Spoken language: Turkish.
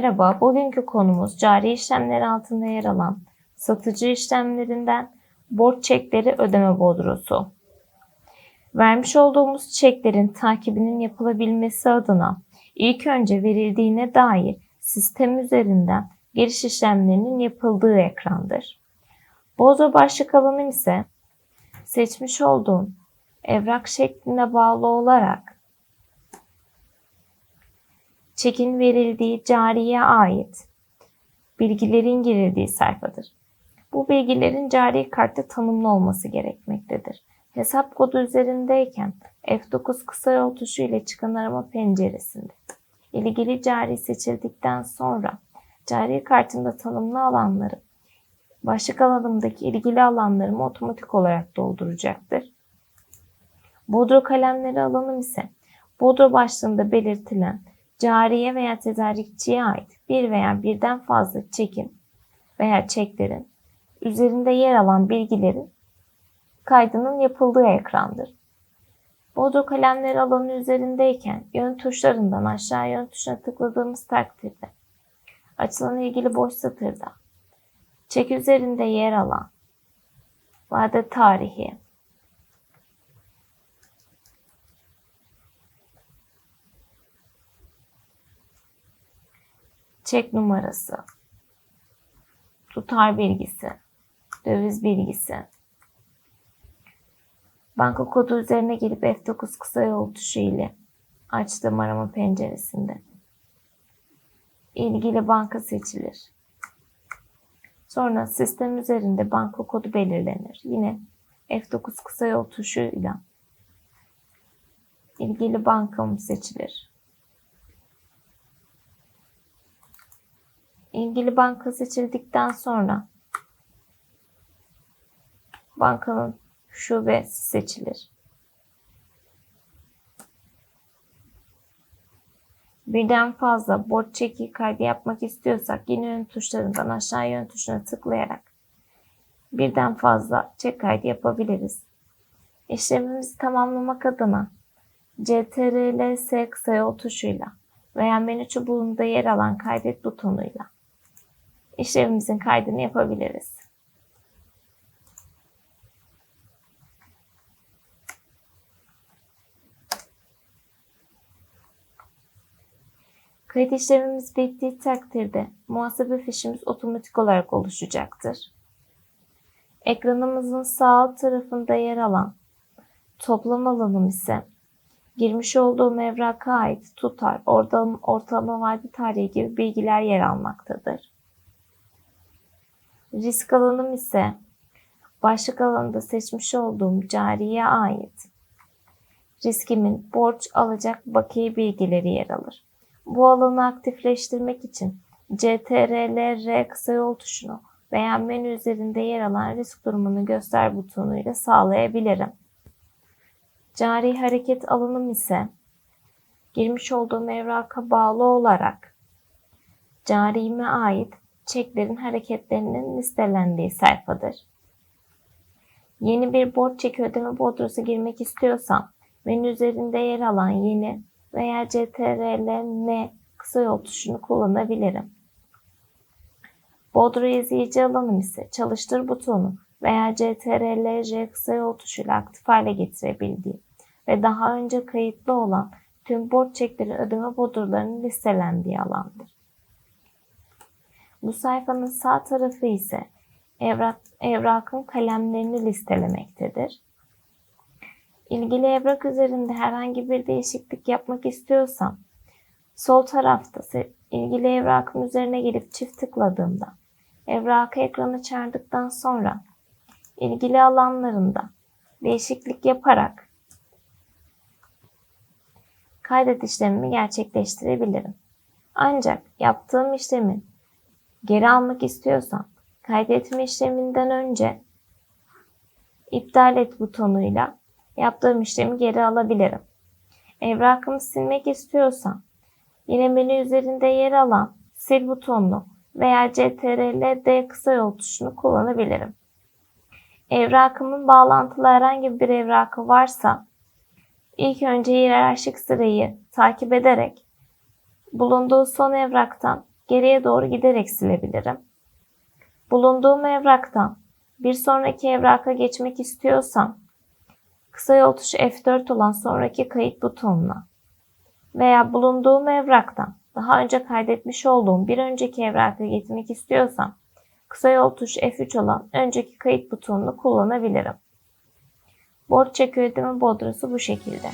Merhaba, bugünkü konumuz cari işlemler altında yer alan satıcı işlemlerinden borç çekleri ödeme bodrosu. Vermiş olduğumuz çeklerin takibinin yapılabilmesi adına ilk önce verildiğine dair sistem üzerinden giriş işlemlerinin yapıldığı ekrandır. Bodro başlık alanım ise seçmiş olduğum evrak şekline bağlı olarak çekin verildiği cariye ait bilgilerin girildiği sayfadır. Bu bilgilerin cari kartta tanımlı olması gerekmektedir. Hesap kodu üzerindeyken F9 kısa yol tuşu ile çıkan arama penceresinde ilgili cari seçildikten sonra cari kartında tanımlı alanları başlık alanımdaki ilgili alanlarımı otomatik olarak dolduracaktır. Bodro kalemleri alanım ise Bodro başlığında belirtilen cariye veya tedarikçiye ait bir veya birden fazla çekin veya çeklerin üzerinde yer alan bilgilerin kaydının yapıldığı ekrandır. Bodro kalemleri alanı üzerindeyken yön tuşlarından aşağı yön tuşuna tıkladığımız takdirde açılan ilgili boş satırda çek üzerinde yer alan vade tarihi, çek numarası, tutar bilgisi, döviz bilgisi, banka kodu üzerine gelip F9 kısa yol tuşu ile açtığım arama penceresinde ilgili banka seçilir. Sonra sistem üzerinde banka kodu belirlenir. Yine F9 kısa yol tuşuyla ilgili bankamı seçilir. İlgili banka seçildikten sonra bankanın şubesi seçilir. Birden fazla borç çeki kaydı yapmak istiyorsak yine yön tuşlarından aşağı yön tuşuna tıklayarak birden fazla çek kaydı yapabiliriz. İşlemimizi tamamlamak adına CTRL-S kısa yol tuşuyla veya menü çubuğunda yer alan kaydet butonuyla işlemimizin kaydını yapabiliriz. Kayıt işlemimiz bittiği takdirde muhasebe fişimiz otomatik olarak oluşacaktır. Ekranımızın sağ alt tarafında yer alan toplam alanım ise girmiş olduğum evraka ait tutar, ortalama vade tarihi gibi bilgiler yer almaktadır. Risk alanım ise başlık alanında seçmiş olduğum cariye ait riskimin borç alacak bakiye bilgileri yer alır. Bu alanı aktifleştirmek için CTRL-R kısa yol tuşunu veya menü üzerinde yer alan risk durumunu göster butonuyla sağlayabilirim. Cari hareket alanım ise girmiş olduğum evraka bağlı olarak carime ait çeklerin hareketlerinin listelendiği sayfadır. Yeni bir borç çeki ödeme bodrosu girmek istiyorsam menü üzerinde yer alan yeni veya CTRL-N kısa yol tuşunu kullanabilirim. Bodro izleyici alanım ise çalıştır butonu veya CTRL-J kısa yol tuşuyla aktif hale getirebildiğim ve daha önce kayıtlı olan tüm borç çekleri ödeme bodrolarının listelendiği alandır. Bu sayfanın sağ tarafı ise evrak, evrakın kalemlerini listelemektedir. İlgili evrak üzerinde herhangi bir değişiklik yapmak istiyorsam sol tarafta ilgili evrakın üzerine gelip çift tıkladığımda evrakı ekranı çağırdıktan sonra ilgili alanlarında değişiklik yaparak kaydet işlemimi gerçekleştirebilirim. Ancak yaptığım işlemi geri almak istiyorsam kaydetme işleminden önce iptal et butonuyla yaptığım işlemi geri alabilirim. Evrakımı silmek istiyorsam yine menü üzerinde yer alan sil butonunu veya CTRL D kısa yol tuşunu kullanabilirim. Evrakımın bağlantılı herhangi bir evrakı varsa ilk önce hiyerarşik sırayı takip ederek bulunduğu son evraktan geriye doğru giderek silebilirim. Bulunduğum evraktan bir sonraki evraka geçmek istiyorsam kısa yol tuşu F4 olan sonraki kayıt butonuna veya bulunduğum evraktan daha önce kaydetmiş olduğum bir önceki evraka gitmek istiyorsam kısa yol tuşu F3 olan önceki kayıt butonunu kullanabilirim. Borç çek ödeme bodrosu bu şekilde.